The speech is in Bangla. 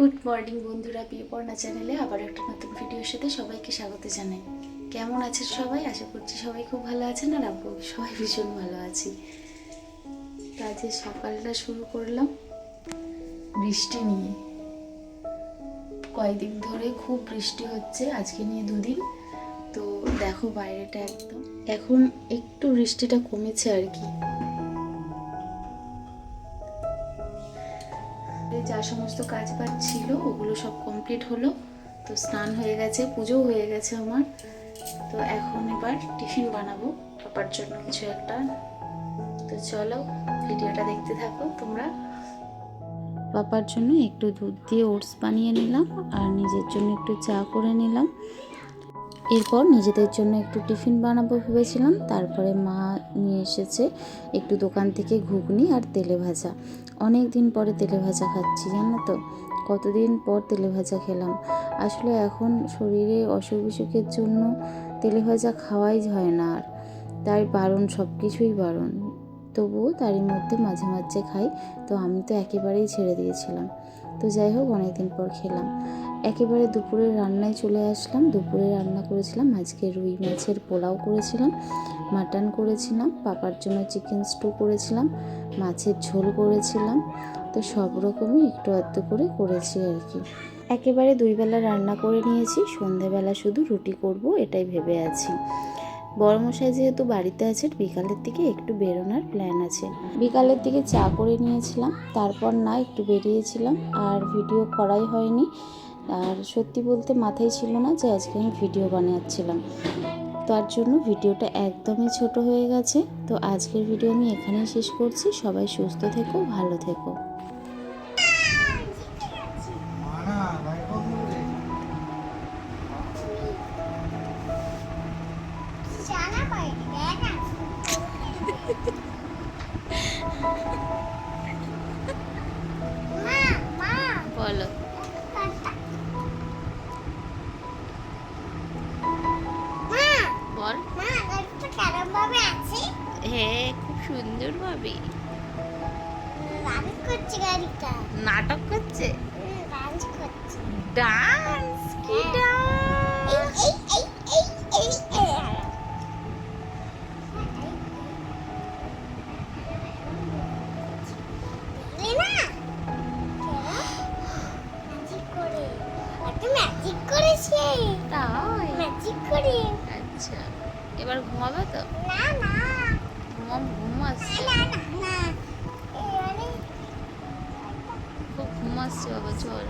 গুড মর্নিং বন্ধুরা বিয়েপর্ণা চ্যানেলে আবার একটা নতুন ভিডিওর সাথে সবাইকে স্বাগত জানাই। কেমন আছেন সবাই? আশা করছি সবাই খুব ভালো আছেন আর আমরা সবাই ভীষণ ভালো আছি। তো আজকে সকালটা শুরু করলাম বৃষ্টি নিয়ে। কয়েকদিন ধরে খুব বৃষ্টি হচ্ছে, আজকে নিয়ে দুদিন। তো দেখো বাইরেটা একদম। এখন একটু বৃষ্টিটা কমেছে আর কি। যা সমস্ত কাজ বাজ ছিল, ওগুলো সব কমপ্লিট হলো। তো স্নান হয়ে গেছে পুজো হয়ে গেছে আমার। তো এখন এবার টিফিন বানাবো, পাপার জন্য কিছু একটা। তো চলো, ভিডিওটা দেখতে থাকো তোমরা। পাপার জন্য একটু দুধ দিয়ে ওটস বানিয়ে নিলাম, আর নিজের জন্য একটু চা করে নিলাম। এরপর নিজেদের জন্য একটু টিফিন বানাবো ভেবেছিলাম। তারপরে মা নিয়ে এসেছে একটু দোকান থেকে ঘুগনি আর তেলে ভাজা। অনেক দিন পরে তেলে ভাজা খাচ্ছি, জানো তো? কতদিন পর তেলে ভাজা খেলাম। আসলে এখন শরীরে অসুখ বিসুখের জন্য তেলে ভাজা খাওয়াই হয় না আর। তাই বারণ সব কিছুই বারণ। তবুও তারই মধ্যে মাঝে মাঝে খাই, তো আমি তো একেবারেই ছেড়ে দিয়েছিলাম। তো যাই হোক, অনেকদিন পর খেলাম। একেবারে দুপুরের রান্নায় চলে আসলাম। দুপুরে রান্না করেছিলাম। আজকে রুই মাছের পোলাও করেছিলাম, মাটন করেছিলাম, পাপার জন্য চিকেন স্টু করেছিলাম, মাছের ঝোল করেছিলাম। তো সব রকমই একটু আধটু করে করেছি আর কি। একেবারে দুই বেলা রান্না করে নিয়েছি। সন্ধেবেলা শুধু রুটি করব, এটাই ভেবে আছি। বড়মশাই যেহেতু বাড়িতে আছে বিকালের দিকে একটু বেরোনোর প্ল্যান আছে। বিকালের দিকে চা করে নিয়েছিলাম, তারপর না একটু বেরিয়েছিলাম, আর ভিডিও করাই হয়নি। আর সত্যি বলতে মাথায় ছিল না যে আজকে আমি ভিডিও বানাচ্ছিলাম। তার জন্য ভিডিওটা একদমই ছোট হয়ে গেছে। তো আজকের ভিডিও আমি এখানেই শেষ করছি। সবাই সুস্থ থেকো, ভালো থেকো। হ্যাঁ খুব করছে গাড়িটা। নাটক করছে? ডান্স কি ডান্স করেছে। তাই? ম্যাজিক করে। আচ্ছা এবার ঘুমাবে তো? না না। ঘুমাম ঘুম আসছে খুব ঘুম আসছে বাবা চল